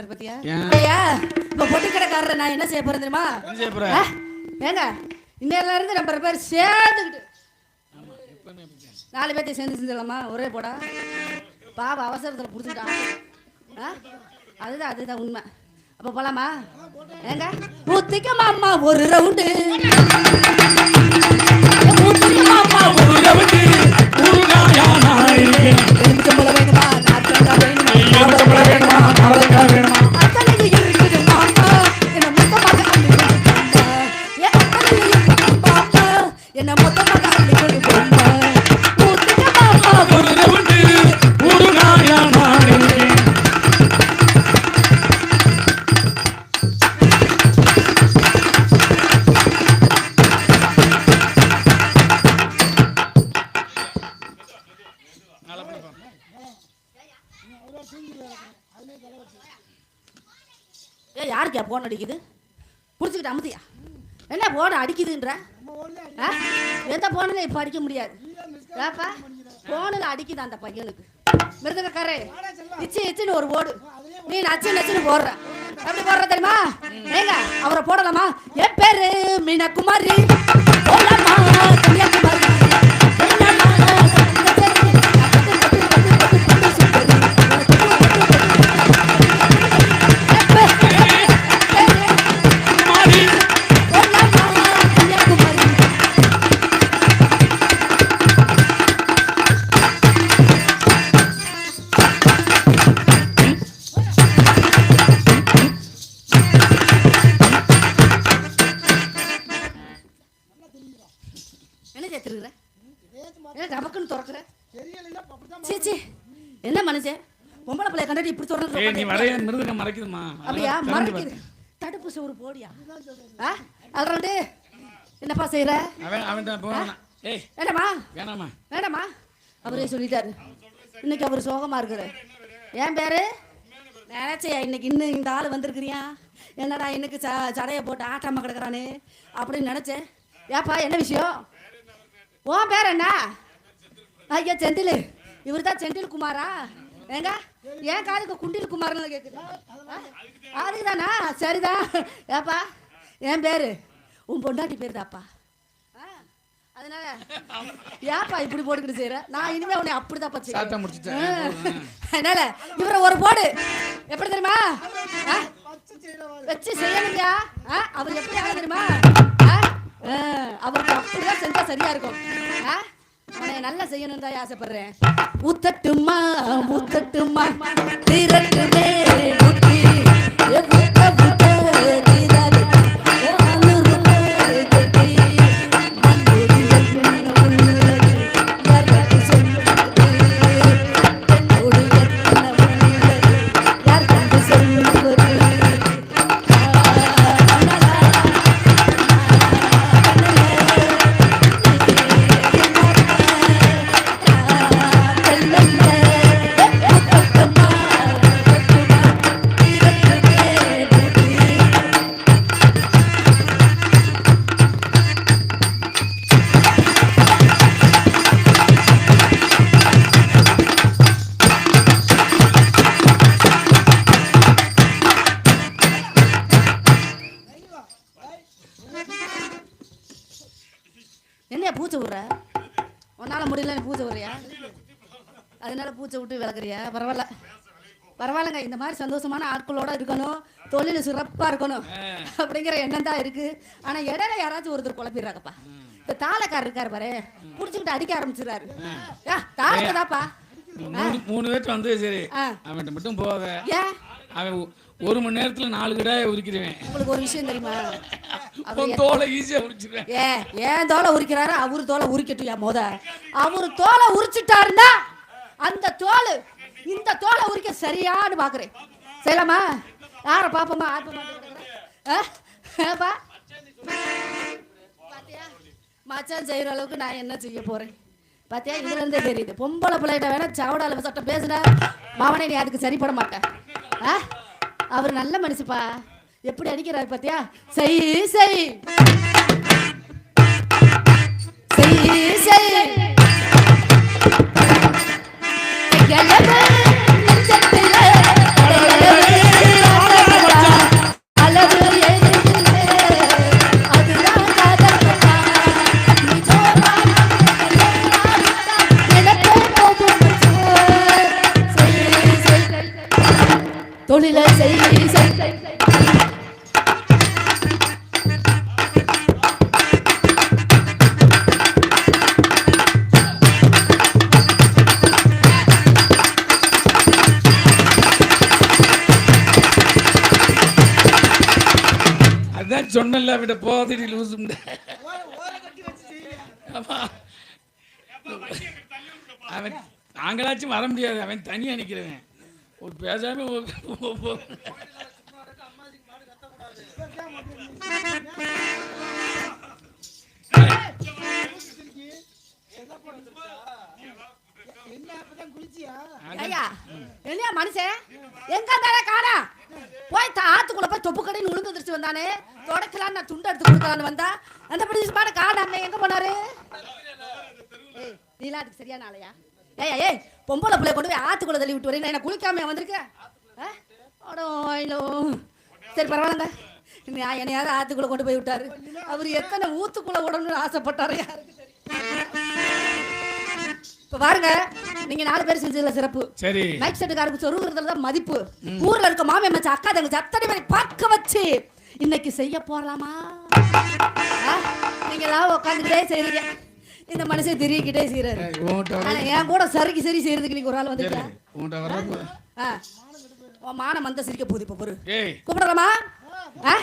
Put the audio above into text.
பார்க்கறாரு பாத்தியா? இப்ப பொட்டி கடைக்காரர் நான் என்ன செய்ய போறேன் தெரியுமா? ஏங்க இன்னையில இருந்து நம்ம பேர் சேர்ந்துக்கிட்டு நாலு பேர்த்தையும் சேர்ந்து செஞ்சிடலாமா? ஒரே போடா. பாவ அவசரத்தில் பிடிச்சிட்டான். அதுதான் அதுதான் உண்மை. அப்போ போலாமா? ஏங்க ஊத்திக்க மாமா ஒரு ரவுண்டு ஊத்திக்க மாமா ஒரு ரவுண்டு போன் அடிக்குது? புடிச்சுக்கிட்டு அமுதியா? என்ன போன் அடிக்குதுன்ற? ஆ? எந்த போனில் இப்போ அடிக்க முடியாது. ஏப்பா? போனில் அடிக்குது அந்த பையனுக்கு. மிருதங்கக்காரே இச்சு இச்சுன்னு ஒரு ஓடு. நீ நச்சு நச்சுன்னு போடுற. எப்படி போடுற தெரியுமா? ஏங்க அவரை போடலாமா? என் பேரு மீனகுமாரி. போடலாமா? கன்னியாகுமாரி. என்ன சேர்த்துருக்குற என்ன நமக்குன்னு திறக்குற? சீ சீ. என்ன மனுஷன்? பொம்பளை பிள்ளைய கண்டாடி இப்படி ஏய் நீ திறந்து வரைய மிருதங்க மறைக்குதுமா அப்படியா? திறந்து மறைக்குது. தடுப்பு சோறு போடியா? ஆ? அதில் வந்து என்னப்பா செய்யற. அவன் அவன் தான் போவானா. ஏய் வேண்டாமா? வேணாமா? வேண்டாமா? அவரே சொல்லிட்டாரு. இன்னைக்கு அவர் சோகமா இருக்கிற என் பேரு? நினைச்சையா இன்னைக்கு இன்னும் இந்த ஆள் வந்திருக்கிறியா? என்னடா இன்னைக்கு ச சடையை போட்டு ஆட்டாம கிடக்குறானே அப்படின்னு நினைச்சேன். ஏப்பா என்ன விஷயம்? உன் பேர் என்ன? ஐயா செந்தில். இவர் தான் செந்தில் குமாரா? ஏங்க என் காலுக்கு குண்டில் குமார்னு கேட்குது அதுக்கு தானா சரிதான் ஏப்பா என் பேரு? உன் பொண்டாட்டி பேர் தாப்பா அதனால ஏப்பா இப்படி போட்டுக்கிட்டு செய்யற நான் இனிமே உன்னை அப்படிதான் பச்சை சாத்தா முடிச்சிட்டேன். அதனால இவரை ஒரு போடு. எப்படி தெரியுமா? ஆ? வச்சு செய்யணுங்கயா ஆ? அவர் எப்படி ஆக தெரியுமா? ஆ? அவருக்கு அப்படிதான் செஞ்சா சரியா இருக்கும் அவனை நல்லா செய்யணும் தான் ஆசைப்படுறேன் ஊத்தட்டுமா ஊத்தட்டுமா திரட்டுமே ஊத்தி ஏ, ஊத்த, விடுறியா அதனால பூச்சை விட்டு விளக்குறியா? பரவாயில்ல. பரவாயில்லங்க இந்த மாதிரி சந்தோஷமான ஆட்களோட இருக்கணும் தொழில் சிறப்பா இருக்கணும் அப்படிங்கிற எண்ணம் தான் இருக்கு. ஆனா இடையில யாராச்சும் ஒருத்தர் குழப்பிடுறாங்கப்பா. இந்த தாளக்காரர் இருக்காரு பாரு புடிச்சுக்கிட்டு அடிக்க ஆரம்பிச்சிடுறாரு. தாளக்கதாப்பா மூணு பேர்ட்ட வந்து சரி. அவன்கிட்ட மட்டும் போகாத. ஏன்? அவன் ஒரு மணி நேரத்துல நாலு கிடாய உரிக்கிறவன். உங்களுக்கு ஒரு விஷயம் தெரியுமா? அவர் உன் தோலை ஈஸியா உரிச்சிருவேன். ஏ ஏன் தோலை உரிக்கிறாரு? அவரு தோலை உரிக்கட்டுயா மொத. அவரு தோலை உரிச்சிட்டாருன்னா அந்த தோல் இந்த தோலை உரிக்க சரியான்னு பாக்குறேன். செய்யலாமா? யார பாப்போமா? பாத்தியா? மச்சான் செய்யற அளவுக்கு நான் என்ன செய்ய போறேன்? பாத்தியா? இதுல இருந்தே தெரியுது. பொம்பளை பிள்ளைகிட்ட வேணா சவடால சட்டம் பேசுன மாவனே நீ அதுக்கு சரிப்பட மாட்டேன்? அவர் நல்ல மனுஷப்பா. எப்படி அடிக்கிறாரு பாத்தியா? செய் செய். செய் செய். தொழிலை செய் செய், செய், செய். அதான் சொன்னல விட போதடி லூசுண்ட ஆமா. அவன் நாங்களாச்சும் வர முடியாது. அவன் தனியா நிக்கிறவன். ஒரு பேசாம என்ன மனுஷன் எங்க இருந்தாலே காணா? போய் தா- ஆத்துக்குள்ள போய் தொப்பு கடைன்னு உளுந்து வந்தானே? தொடக்கலாம் நான் துண்டு எடுத்து கொடுக்கலான்னு வந்தா? அந்த பிடிச்சி பாட காணாம எங்க போனாரு? நீலா அதுக்கு சரியான ஆளையா? ஏய் ஏய் பொம்பளை பிள்ளை கொண்டு போய் ஆத்துக்குள்ள தள்ளி விட்டு வரேன் நான் என்ன குளிக்காம வந்திருக்க? ஆ? அடோ, ஐயோ. சரி பரவாயில்லங்க. நான் என்னையாவது ஆத்துக்குள்ள கொண்டு போய் விட்டாரு. அவர் எத்தனை ஊத்துக்குள்ள விடணும்னு ஆசைப்பட்டாரு? இப்ப பாருங்க நீங்க நாலு பேர் செஞ்சதுல சிறப்பு. சரி. மைக் செட்டுக்காரருக்கு சொருகிறதுல தான் மதிப்பு. ஊர்ல இருக்க மாமே மச்சான் அக்கா தங்கச்சி அத்தனை பேரை பார்க்க வச்சு இன்னைக்கு செய்ய போறலாமா? நீங்க எல்லாம் உட்காந்துக்கிட்டே செய்றீங்க. இந்த மனுஷன் திரிக்கிட்டே செய்யறாரு ஆனா என் கூட சறுக்கி சரி செய்யறதுக்கு நீங்க ஒரு ஆள் உன் மானம் வந்த சிரிக்க போகுது இப்ப கூப்பிடலாமா? ஆ?